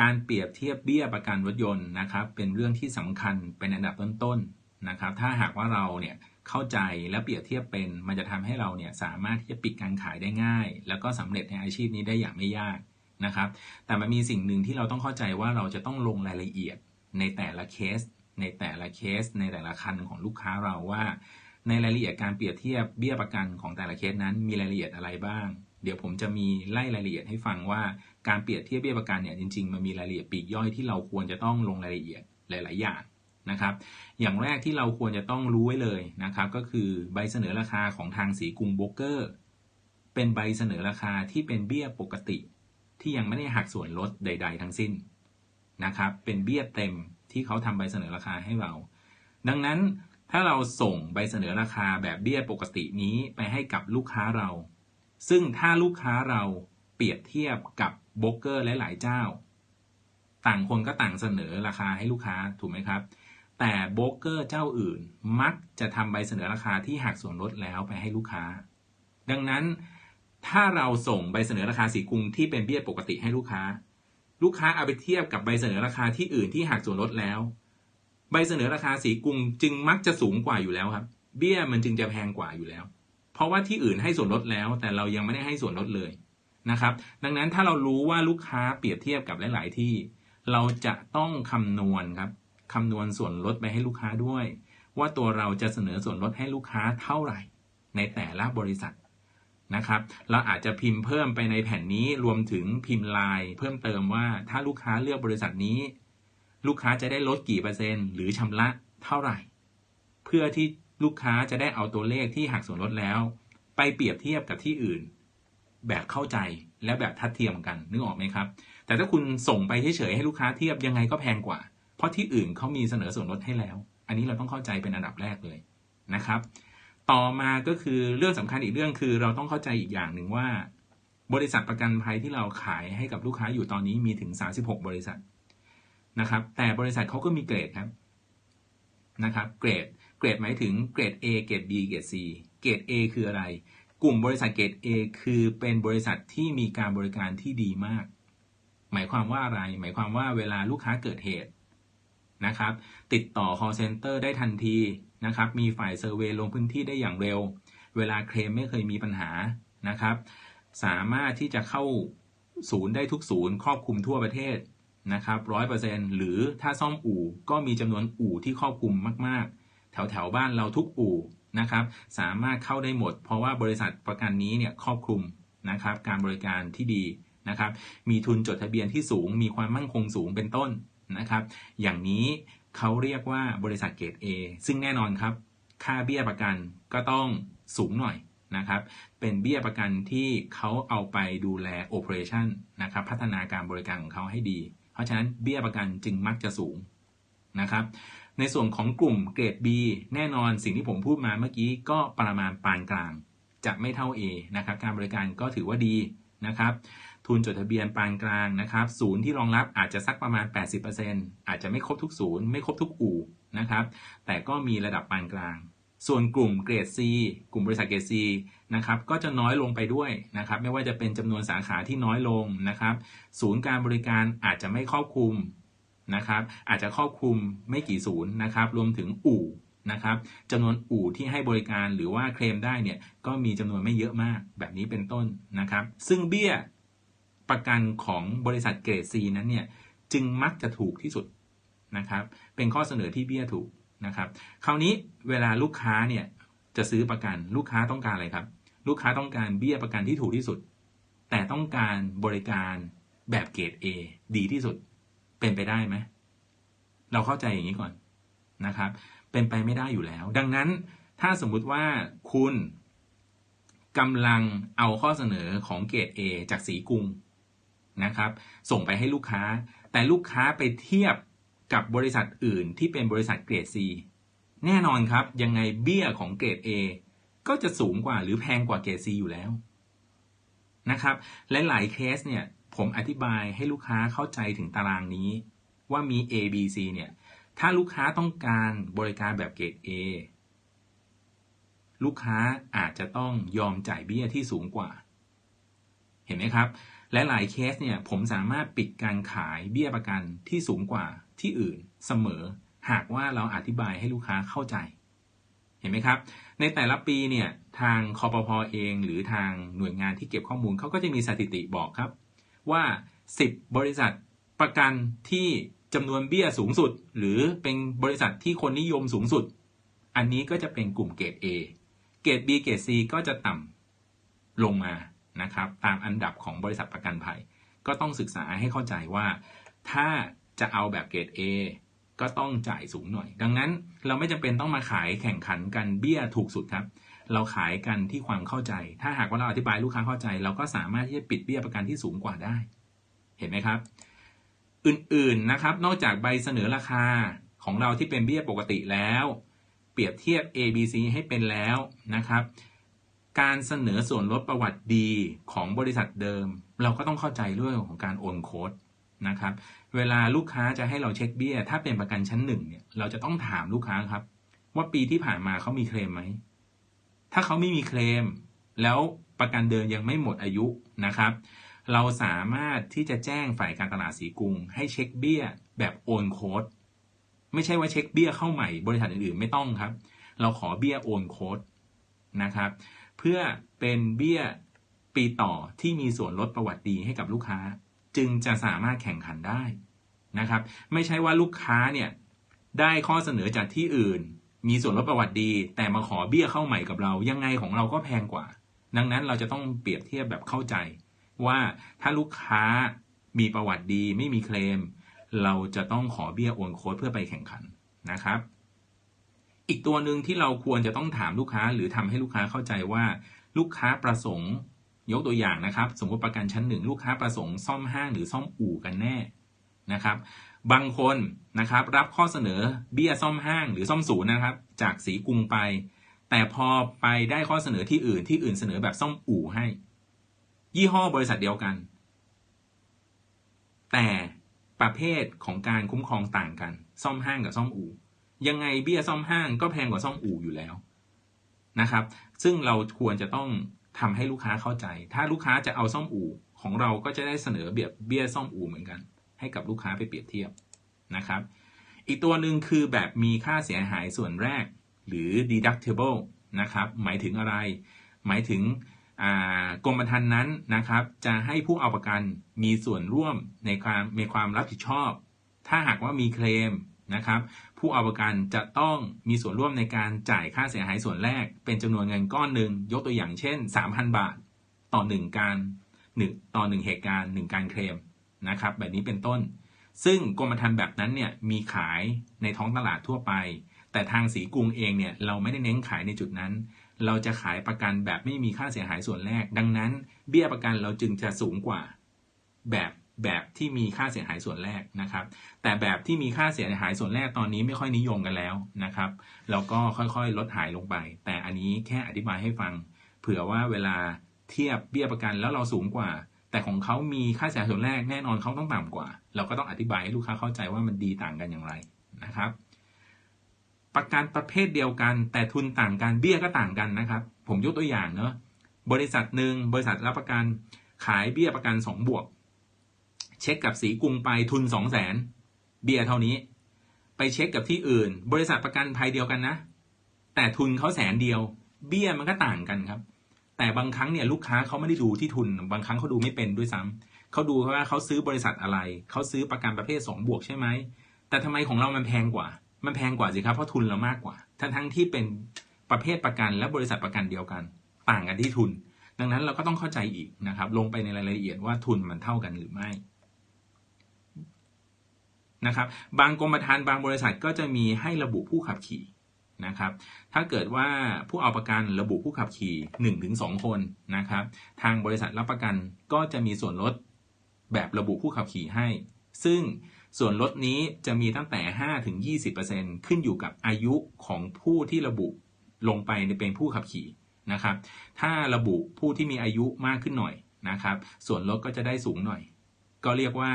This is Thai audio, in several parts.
การเปรียบเทียบเบี้ยประกันรถยนต์นะครับ เป็นเรื่องที่สำคัญเป็นอันดับต้นๆนะครับ ถ้าหากว่าเราเนี่ยเข้าใจและเปรียบเทียบเป็น มันจะทำให้เราเนี่ยสามารถที่จะปิดการขายได้ง่าย แล้วก็สำเร็จในอาชีพนี้ได้อย่างไม่ยากนะครับ แต่มันมีสิ่งหนึ่งที่เราต้องเข้าใจว่าเราจะต้องลงรายละเอียดในแต่ละเคส ในแต่ละเคส ในแต่ละคันของลูกค้าเราว่า ในรายละเอียดการเปรียบเทียบเบี้ยประกันของแต่ละเคสนั้นมีรายละเอียดอะไรบ้าง เดี๋ยวผมจะมีไล่รายละเอียดให้ฟังว่าการเปรียบเทียบเบี้ยประกันเนี่ยจริงๆมันมีรายละเอียดปีกย่อยที่เราควรจะต้องลงรายละเอียดหลาย ๆ อย่างนะครับ อย่างแรกที่เราควรจะต้องรู้ไว้เลยนะครับ ก็คือใบเสนอราคาของทางสีกรุงโบรกเกอร์ เป็นใบเสนอราคาที่เป็นเบี้ยปกติ ที่ยังไม่ได้หักส่วนลดใด ๆ ทั้งสิ้นนะครับ เป็นเบี้ยเต็มที่เขาทำใบเสนอราคาให้เรา ดังนั้นถ้าเราส่งใบเสนอราคาแบบเบี้ยปกตินี้ไปให้กับลูกค้าเรา ซึ่งถ้าลูกค้าเราเปรียบเทียบกับโบรกเกอร์หลาย ๆ เจ้า ต่างคนก็ต่างเสนอราคาให้ลูกค้าถูกไหมครับ แต่โบรกเกอร์เจ้าอื่นมักจะทำใบเสนอราคาที่หักส่วนลดแล้วไปให้ลูกค้า ดังนั้นถ้าเราส่งใบเสนอราคาสีกรุงที่เป็นเบี้ยปกติให้ลูกค้า ลูกค้าเอาไปเทียบกับใบเสนอราคาที่อื่นที่หักส่วนลดแล้ว ใบเสนอราคาสีกรุงจึงมักจะสูงกว่าอยู่แล้วครับ เบี้ยมันจึงจะแพงกว่าอยู่แล้ว เพราะว่าที่อื่นให้ส่วนลดแล้ว แต่เรายังไม่ได้ให้ส่วนลดเลยนะครับ ดังนั้นถ้าเรารู้ว่าลูกค้าเปรียบเทียบกับหลาย ๆ ที่ เราจะต้องคำนวณครับคำนวณส่วนลดไปให้ลูกค้าด้วย ว่าตัวเราจะเสนอส่วนลดให้ลูกค้าเท่าไหร่ ในแต่ละบริษัทนะครับ เราอาจจะพิมพ์เพิ่มไปในแผ่นนี้รวมถึงพิมพ์ลาย เพิ่มเติมว่าถ้าลูกค้าเลือกบริษัทนี้ ลูกค้าจะได้ลดกี่เปอร์เซ็นต์หรือชำระเท่าไหร่ เพื่อที่ ลูกค้าจะได้เอาตัวเลขที่หักส่วนลดแล้ว ไปเปรียบเทียบกับที่อื่น แบบเข้าใจและแบบทัดเทียมกันนึกออกไหมครับ แต่ถ้าคุณส่งไปเฉยๆให้ลูกค้าเทียบยังไงก็แพงกว่า เพราะที่อื่นเขามีเสนอส่วนลดให้แล้ว อันนี้เราต้องเข้าใจเป็นอันดับแรกเลยนะครับ ต่อมาก็คือเรื่องสำคัญอีกเรื่องคือ เราต้องเข้าใจอีกอย่างหนึ่งว่า บริษัทประกันภัยที่เราขายให้กับลูกค้าอยู่ตอนนี้มีถึง 36 บริษัทนะครับ แต่บริษัทเขาก็มีเกรดครับนะครับ เกรด รดหมายถึงเกรด A เกรด B เกรด C เกรด A คืออะไร กลุ่มบริษัทเกรด A คือเป็นบริษัทที่มีการบริการที่ดีมาก หมายความว่าอะไร หมายความว่าเวลาลูกค้าเกิดเหตุนะครับ ติดต่อ call center ได้ทันทีนะครับ มีฝ่ายเซอร์เวยลงพื้นที่ได้อย่างเร็ว เวลาเคลมไม่เคยมีปัญหานะครับ สามารถที่จะเข้าศูนย์ได้ทุกศูนย์ครอบคลุมทั่วประเทศนะครับร้อยเปอร์เซ็นหรือถ้าซ่อมอู่ก็มีจำนวนอู่ที่ครอบคลุมมากๆ แถวแถวบ้านเราทุกอู่นะครับ สามารถเข้าได้หมด เพราะว่าบริษัทประกันนี้เนี่ยครอบคลุมนะครับ การบริการที่ดีนะครับ มีทุนจดทะเบียนที่สูง มีความมั่นคงสูงเป็นต้นนะครับ อย่างนี้เขาเรียกว่าบริษัทเกรด A ซึ่งแน่นอนครับ ค่าเบี้ยประกันก็ต้องสูงหน่อยนะครับ เป็นเบี้ยประกันที่เขาเอาไปดูแลโอเปอเรชั่นนะครับ พัฒนาการบริการของเขาให้ดี เพราะฉะนั้นเบี้ยประกันจึงมักจะสูงนะครับ ในส่วนของกลุ่มเกรด B แน่นอนสิ่งที่ผมพูดมาเมื่อกี้ก็ประมาณปานกลาง จะไม่เท่า A นะครับการบริการก็ถือว่าดีนะครับทุนจดทะเบียนปานกลางนะครับศูนย์ที่รองรับอาจจะสักประมาณ 80%อาจจะไม่ครบทุกศูนย์ไม่ครบทุกอู่นะครับแต่ก็มีระดับปานกลาง ส่วนกลุ่มเกรด C กลุ่มบริษัทเกรด C นะครับก็จะน้อยลงไปด้วยนะครับไม่ว่าจะเป็นจำนวนสาขาที่น้อยลงนะครับศูนย์การบริการอาจจะไม่ครอบคลุม นะครับ อาจจะครอบคลุมไม่กี่ศูนย์นะครับ รวมถึงอู่นะครับจำนวนอู่ที่ให้บริการหรือว่าเคลมได้เนี่ยก็มีจำนวนไม่เยอะมากแบบนี้เป็นต้นนะครับ ซึ่งเบี้ยประกันของบริษัทเกรด C นั้นเนี่ยจึงมักจะถูกที่สุดนะครับ เป็นข้อเสนอที่เบี้ยถูกนะครับ คราวนี้เวลาลูกค้าเนี่ยจะซื้อประกันลูกค้าต้องการอะไรครับ ลูกค้าต้องการเบี้ยประกันที่ถูกที่สุด แต่ต้องการบริการแบบเกรด A ดีที่สุด เป็นไปได้ไหมเราเข้าใจอย่างนี้ก่อนนะครับ เป็นไปไม่ได้อยู่แล้ว ดังนั้นถ้าสมมุติว่าคุณกำลังเอาข้อเสนอของเกรด A จากสีกรุงนะครับ ส่งไปให้ลูกค้า แต่ลูกค้าไปเทียบกับบริษัทอื่นที่เป็นบริษัทเกรด C แน่นอนครับ ยังไงเบี้ยของเกรด A ก็จะสูงกว่าหรือแพงกว่าเกรด C อยู่แล้วนะครับและหลายเคสเนี่ย ผมอธิบายให้ลูกค้าเข้าใจถึงตารางนี้ ว่ามี A B C เนี่ย ถ้าลูกค้าต้องการบริการแบบเกรด A ลูกค้าอาจจะต้องยอมจ่ายเบี้ยที่สูงกว่า เห็นไหมครับ และหลายเคสเนี่ยผมสามารถปิดการขายเบี้ยประกันที่สูงกว่าที่อื่นเสมอ หากว่าเราอธิบายให้ลูกค้าเข้าใจ เห็นไหมครับ ในแต่ละปีเนี่ยทางคอปพอเองหรือทางหน่วยงานที่เก็บข้อมูลเขาก็จะมีสถิติบอกครับ ว่า 10 บริษัทประกันที่จำนวนเบี้ยสูงสุด หรือเป็นบริษัทที่คนนิยมสูงสุด อันนี้ก็จะเป็นกลุ่มเกรด A เกรด B เกรด C ก็จะต่ำลงมานะครับ ตามอันดับของบริษัทประกันภัย ก็ต้องศึกษาให้เข้าใจว่า ถ้าจะเอาแบบเกรด A ก็ต้องจ่ายสูงหน่อย ดังนั้นเราไม่จำเป็นต้องมาขายแข่งขันกันเบี้ยถูกสุดครับ เราขายกันที่ความเข้าใจ ถ้าหากว่าเราอธิบายลูกค้าเข้าใจ เราก็สามารถที่จะปิดเบี้ยประกันที่สูงกว่าได้ เห็นไหมครับ อื่นๆนะครับ นอกจากใบเสนอราคาของเราที่เป็นเบี้ยปกติแล้ว เปรียบเทียบ A B C ให้เป็นแล้วนะครับ การเสนอส่วนลดประวัติดีของบริษัทเดิม เราก็ต้องเข้าใจเรื่องของการโอนโค้ดนะครับ เวลาลูกค้าจะให้เราเช็คเบี้ย ถ้าเป็นประกันชั้นหนึ่งเนี่ยเราจะต้องถามลูกค้าครับ ว่าปีที่ผ่านมาเขามีเคลมไหม ถ้าเขาไม่มีเคลม แล้วประกันเดิมยังไม่หมดอายุนะครับ เราสามารถที่จะแจ้งฝ่ายการตลาดสีกรุง ให้เช็คเบี้ยแบบโอนโค้ดไม่ใช่ว่าเช็คเบี้ยเข้าใหม่บริษัทอื่นๆไม่ต้องครับ เราขอเบี้ยโอนโค้ดนะครับ เพื่อเป็นเบี้ยปีต่อที่มีส่วนลดประวัติดีให้กับลูกค้า จึงจะสามารถแข่งขันได้นะครับ ไม่ใช่ว่าลูกค้าเนี่ยได้ข้อเสนอจากที่อื่น มีส่วนลดประวัติดี แต่มาขอเบี้ยเข้าใหม่กับเรา ยังไงของเราก็แพงกว่า ดังนั้นเราจะต้องเปรียบเทียบแบบเข้าใจ ว่าถ้าลูกค้ามีประวัติดีไม่มีเคลม เราจะต้องขอเบี้ยโอนโค้ดเพื่อไปแข่งขันนะครับ อีกตัวหนึ่งที่เราควรจะต้องถามลูกค้าหรือทำให้ลูกค้าเข้าใจว่า ลูกค้าประสงค์ ยกตัวอย่างนะครับ สมมติประกันชั้นหนึ่งลูกค้าประสงค์ซ่อมห้างหรือซ่อมอู่กันแน่ นะครับ บางคนนะครับรับข้อเสนอเบี้ยซ่อมห้างหรือซ่อมศูนย์นะครับ จากสีกรุงไป แต่พอไปได้ข้อเสนอที่อื่นที่อื่นเสนอแบบซ่อมอู่ให้ ยี่ห้อบริษัทเดียวกัน แต่ประเภทของการคุ้มครองต่างกัน ซ่อมห้างกับซ่อมอู่ยังไงเบี้ยซ่อมห้างก็แพงกว่าซ่อมอู่อยู่แล้วนะครับ ซึ่งเราควรจะต้องทำให้ลูกค้าเข้าใจ ถ้าลูกค้าจะเอาซ่อมอู่ของเราก็จะได้เสนอเบียบเบี้ยซ่อมอู่เหมือนกัน ให้กับลูกค้าไปเปรียบเทียบนะครับ อีกตัวหนึ่งคือแบบมีค่าเสียหายส่วนแรกหรือ deductible นะครับ หมายถึงอะไร หมายถึงกรมธรรม์นั้นนะครับ จะให้ผู้เอาประกันมีส่วนร่วมในความมีความรับผิดชอบ ถ้าหากว่ามีเคลมนะครับ ผู้เอาประกันจะต้องมีส่วนร่วมในการจ่ายค่าเสียหายส่วนแรก เป็นจำนวนเงินก้อนหนึ่งยกตัวอย่างเช่น 3,000 บาท ต่อหนึ่งการหนึ่งต่อหนึ่งเหตุการณ์หนึ่งการเคลม นะครับ แบบนี้เป็นต้น ซึ่งกรมธรรม์แบบนั้นเนี่ยมีขายในท้องตลาดทั่วไป แต่ทางสีกรุงเองเนี่ยเราไม่ได้เน้นขายในจุดนั้น เราจะขายประกันแบบไม่มีค่าเสียหายส่วนแรก ดังนั้น เบี้ยประกันเราจึงจะสูงกว่าแบบแบบที่มีค่าเสียหายส่วนแรกนะครับ แต่แบบที่มีค่าเสียหายส่วนแรกตอนนี้ไม่ค่อยนิยมกันแล้วนะครับแล้วก็ค่อยๆ ลดหายลงไป แต่อันนี้แค่อธิบายให้ฟัง เผื่อว่าเวลาเทียบเบี้ยประกันแล้วเราสูงกว่า แต่ของเขามีค่าเสียหายส่วนแรกแน่นอนเขาต้องต่ำกว่า เราก็ต้องอธิบายให้ลูกค้าเข้าใจว่ามันดีต่างกันอย่างไรนะครับ ประกันประเภทเดียวกัน แต่ทุนต่างกันเบี้ยก็ต่างกันนะครับ ผมยกตัวอย่างเนาะบริษัทหนึ่งบริษัทรับประกันขายเบี้ยประกัน2บวก เช็คกับสีกรุงไปทุนสองแสนเบี้ยเท่านี้ ไปเช็คกับที่อื่น บริษัทประกันภัยเดียวกันนะ แต่ทุนเขาแสนเดียว เบี้ยมันก็ต่างกันครับ แต่บางครั้งเนี่ยลูกค้าเขาไม่ได้ดูที่ทุน บางครั้งเขาดูไม่เป็นด้วยซ้ำเขาดูว่าเขาซื้อบริษัทอะไร เขาซื้อประกันประเภทสองบวกใช่ไหม แต่ทำไมของเรามันแพงกว่า มันแพงกว่าสิครับเพราะทุนเรามากกว่า ทั้งทั้งที่เป็นประเภทประกันและบริษัทประกันเดียวกัน ต่างกันที่ทุน ดังนั้นเราก็ต้องเข้าใจอีกนะครับ ลงไปในรายละเอียดว่าทุนมันเท่ากันหรือไม่นะครับ บางกรมธรรม์บางบริษัทก็จะมีให้ระบุผู้ขับขี่ นะครับ ถ้าเกิดว่าผู้เอาประกันระบุผู้ขับขี่ 1-2 คนนะครับ ทางบริษัทรับประกันก็จะมีส่วนลดแบบระบุผู้ขับขี่ให้ ซึ่งส่วนลดนี้จะมีตั้งแต่ 5-20%ขึ้นอยู่กับอายุของผู้ที่ระบุลงไปในเป็นผู้ขับขี่นะครับ ถ้าระบุผู้ที่มีอายุมากขึ้นหน่อยนะครับ ส่วนลดก็จะได้สูงหน่อย ก็เรียกว่า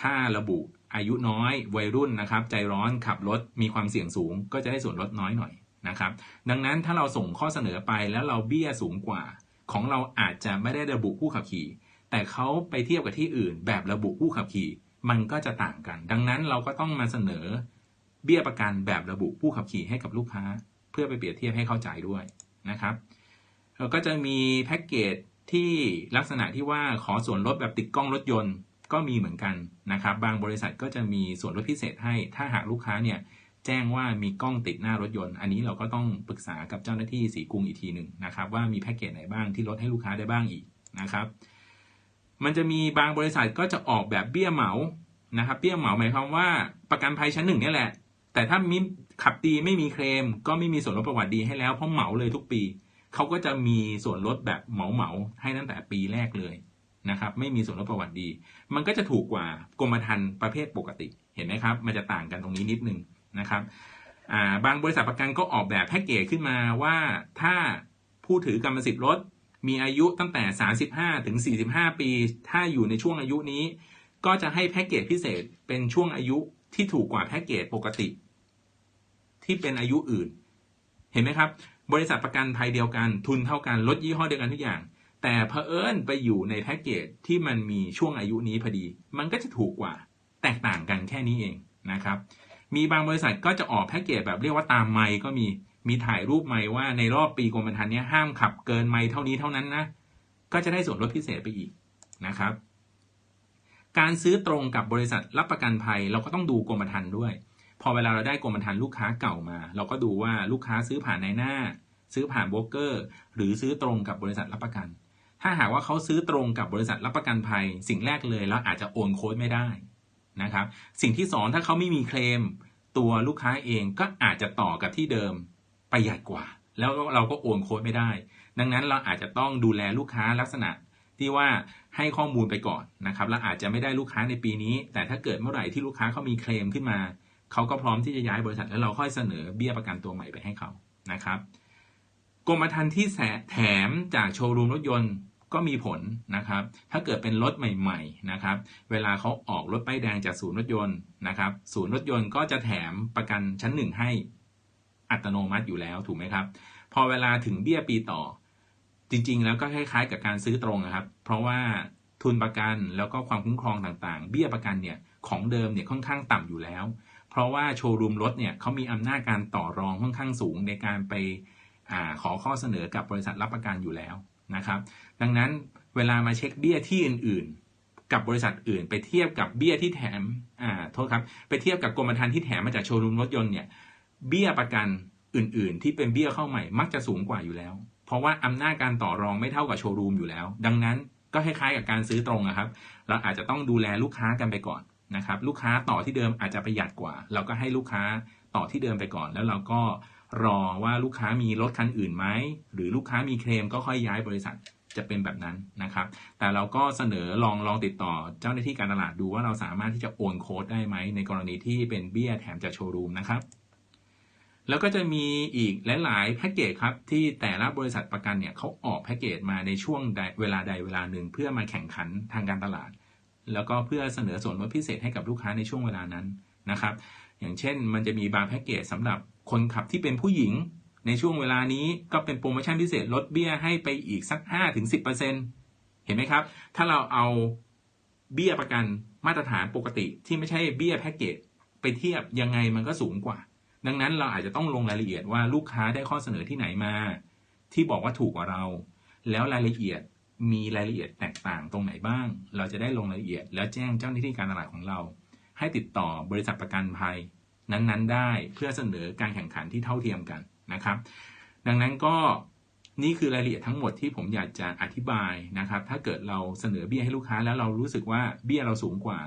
ถ้าระบุ อายุน้อยวัยรุ่นนะครับ ใจร้อนขับรถมีความเสี่ยงสูง ก็จะได้ส่วนลดน้อยหน่อยนะครับ ดังนั้นถ้าเราส่งข้อเสนอไปแล้วเราเบี้ยสูงกว่า ของเราอาจจะไม่ได้ระบุผู้ขับขี่ แต่เขาไปเทียบกับที่อื่น แบบระบุผู้ขับขี่ มันก็จะต่างกัน ดังนั้นเราก็ต้องมาเสนอ เบี้ยประกันแบบระบุผู้ขับขี่ให้กับลูกค้า เพื่อไปเปรียบเทียบให้เข้าใจด้วยนะครับเราก็จะมีแพ็กเกจที่ลักษณะที่ว่าขอส่วนลดแบบติดกล้องรถยนต์ ก็มีเหมือนกันนะครับ บางบริษัทก็จะมีส่วนลดพิเศษให้ ถ้าหากลูกค้าเนี่ยแจ้งว่ามีกล้องติดหน้ารถยนต์ อันนี้เราก็ต้องปรึกษากับเจ้าหน้าที่สีกรุงอีกทีหนึ่งนะครับ ว่ามีแพ็กเกจไหนบ้างที่ลดให้ลูกค้าได้บ้างอีกนะครับ มันจะมีบางบริษัทก็จะออกแบบเบี้ยเหมานะครับ เบี้ยเหมาหมายความว่าประกันภัยชั้นหนึ่งนี่แหละ แต่ถ้ามีขับดีไม่มีเคลม ก็ไม่มีส่วนลดประวัติดีให้แล้วเพราะเหมาเลยทุกปีเขาก็จะมีส่วนลดแบบเหมาเหมาให้ตั้งแต่ปีแรกเลย นะครับไม่มีส่วนลดประวัติดี มันก็จะถูกกว่ากรมธรรม์ประเภทปกติเห็นไหมครับ มันจะต่างกันตรงนี้นิดนึงนะครับบางบริษัทประกันก็ออกแบบแพ็กเกจขึ้นมาว่าถ้าผู้ถือกรรมสิทธิ์รถมีอายุตั้งแต่ 35 ถึง 45 ปี ถ้าอยู่ในช่วงอายุนี้ ก็จะให้แพ็กเกจพิเศษเป็นช่วงอายุที่ถูกกว่าแพ็กเกจปกติ ที่เป็นอายุอื่น เห็นไหมครับ บริษัทประกันภัยเดียวกัน ทุนเท่ากัน ลดยี่ห้อเดียวกันทุกอย่าง แต่เผอิญไปอยู่ในแพ็กเกจที่มันมีช่วงอายุนี้พอดี มันก็จะถูกกว่าแตกต่างกันแค่นี้เองนะครับ มีบางบริษัทก็จะออกแพ็กเกจแบบเรียกว่าตามไมค์ก็มีมีถ่ายรูปไมค์ว่าในรอบปีกรมธรรม์นี้ห้ามขับเกินไมค์เท่านี้เท่านั้นนะ ก็จะได้ส่วนลดพิเศษไปอีกนะครับ การซื้อตรงกับบริษัทรับประกันภัยเราก็ต้องดูกรมธรรม์ด้วย พอเวลาเราได้กรมธรรม์ลูกค้าเก่ามา เราก็ดูว่าลูกค้าซื้อผ่านในหน้า ซื้อผ่านโบรกเกอร์ หรือซื้อตรงกับบริษัทรับประกัน ถ้าหากว่าเขาซื้อตรงกับบริษัทรับประกันภัย สิ่งแรกเลยเราอาจจะโอนโค้ดไม่ได้นะครับ สิ่งที่สองถ้าเขาไม่มีเคลม ตัวลูกค้าเองก็อาจจะต่อกับที่เดิมประหยัดกว่า แล้วเราก็โอนโค้ดไม่ได้ ดังนั้นเราอาจจะต้องดูแลลูกค้าลักษณะที่ว่าให้ข้อมูลไปก่อนนะครับและอาจจะไม่ได้ลูกค้าในปีนี้ แต่ถ้าเกิดเมื่อไหร่ที่ลูกค้าเขามีเคลมขึ้นมาเขาก็พร้อมที่จะย้ายบริษัทแล้วเราค่อยเสนอเบี้ยประกันตัวใหม่ไปให้เขานะครับกรมธรรม์ที่แถมจากโชว์รูมรถยนต์ ก็มีผลนะครับ ถ้าเกิดเป็นรถใหม่ๆนะครับ เวลาเขาออกรถป้ายแดงจากศูนย์รถยนต์นะครับ ศูนย์รถยนต์ก็จะแถมประกันชั้นหนึ่งให้อัตโนมัติอยู่แล้วถูกไหมครับ พอเวลาถึงเบี้ยปีต่อ จริง ๆ แล้วก็คล้ายๆ กับการซื้อตรงนะครับ เพราะว่าทุนประกันแล้วก็ความคุ้มครองต่างๆ เบี้ยประกันเนี่ยของเดิมเนี่ยค่อนข้างต่ำอยู่แล้ว เพราะว่าโชว์รูมรถเนี่ยเขามีอำนาจการต่อรองค่อนข้างสูงในการไปอขอข้อเสนอกับบริษัทรับประกันอยู่แล้ว นะครับ ดังนั้นเวลามาเช็คเบี้ยที่อื่นๆ กับบริษัทอื่น ไปเทียบกับเบี้ยที่แถมอ่าโทษครับ ไปเทียบกับกรมธรรม์ที่แถมมาจากโชว์รูมรถยนต์เนี่ยเบี้ยประกันอื่นๆ ที่เป็นเบี้ยเข้าใหม่มักจะสูงกว่าอยู่แล้ว เพราะว่าอำนาจการต่อรองไม่เท่ากับโชว์รูมอยู่แล้ว ดังนั้นก็คล้ายๆกับการซื้อตรงนะครับ เราอาจจะต้องดูแลลูกค้ากันไปก่อนนะครับ ลูกค้าต่อที่เดิมอาจจะประหยัดกว่า เราก็ให้ลูกค้าต่อที่เดิมไปก่อน แล้วเราก็ รอว่าลูกค้ามีรถคันอื่นไหมหรือลูกค้ามีเคลมก็ค่อยย้ายบริษัทจะเป็นแบบนั้นนะครับ แต่เราก็เสนอลองลองติดต่อเจ้าหน้าที่การตลาดดูว่าเราสามารถที่จะโอนโค้ดได้ไหม ในกรณีที่เป็นเบี้ยแถมจากโชว์รูมนะครับ แล้วก็จะมีอีกหลาย ๆ แพ็กเกจครับ ที่แต่ละบริษัทประกันเนี่ยเขาออกแพ็กเกจมาในช่วงเวลาใดเวลาหนึ่ง เพื่อมาแข่งขันทางการตลาด แล้วก็เพื่อเสนอส่วนลดพิเศษให้กับลูกค้าในช่วงเวลานั้นนะครับ อย่างเช่น มันจะมีบางแพ็กเกจสำหรับคนขับที่เป็นผู้หญิง ในช่วงเวลานี้ก็เป็นโปรโมชั่นพิเศษลดเบี้ยให้ไปอีกสัก5ถึง10%เห็นไหมครับ ถ้าเราเอาเบี้ยประกันมาตรฐานปกติที่ไม่ใช่เบี้ยแพ็กเกจไปเทียบยังไงมันก็สูงกว่า ดังนั้นเราอาจจะต้องลงรายละเอียดว่าลูกค้าได้ข้อเสนอที่ไหนมา ที่บอกว่าถูกกว่าเรา แล้วรายละเอียดมีรายละเอียดแตกต่างตรงไหนบ้าง เราจะได้ลงรายละเอียดแล้วแจ้งเจ้าหน้าที่การตลาดของเรา ให้ติดต่อบริษัทประกันภัย นั้นๆ ได้เพื่อเสนอการแข่งขันที่เท่าเทียมกันนะครับ ดังนั้นก็นี่คือรายละเอียดทั้งหมดที่ผมอยากจะอธิบายนะครับ ถ้าเกิดเราเสนอเบี้ยให้ลูกค้าแล้วเรารู้สึกว่าเบี้ยเราสูงกว่า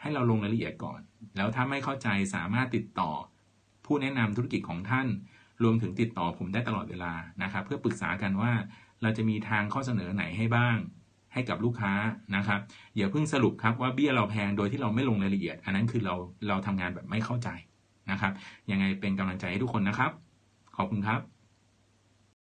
ให้เราลงรายละเอียดก่อน แล้วถ้าไม่เข้าใจสามารถติดต่อ ผู้แนะนำธุรกิจของท่าน รวมถึงติดต่อผมได้ตลอดเวลานะครับ เพื่อปรึกษากันว่าเราจะมีทางข้อเสนอไหนให้บ้าง ให้กับลูกค้านะครับอย่าเพิ่งสรุปครับว่าเบี้ยเราแพงโดยที่เราไม่ลงรายละเอียด อันนั้นคือเราเราทำงานแบบไม่เข้าใจนะครับยังไงเป็นกำลังใจให้ทุกคนนะครับ ขอบคุณครับ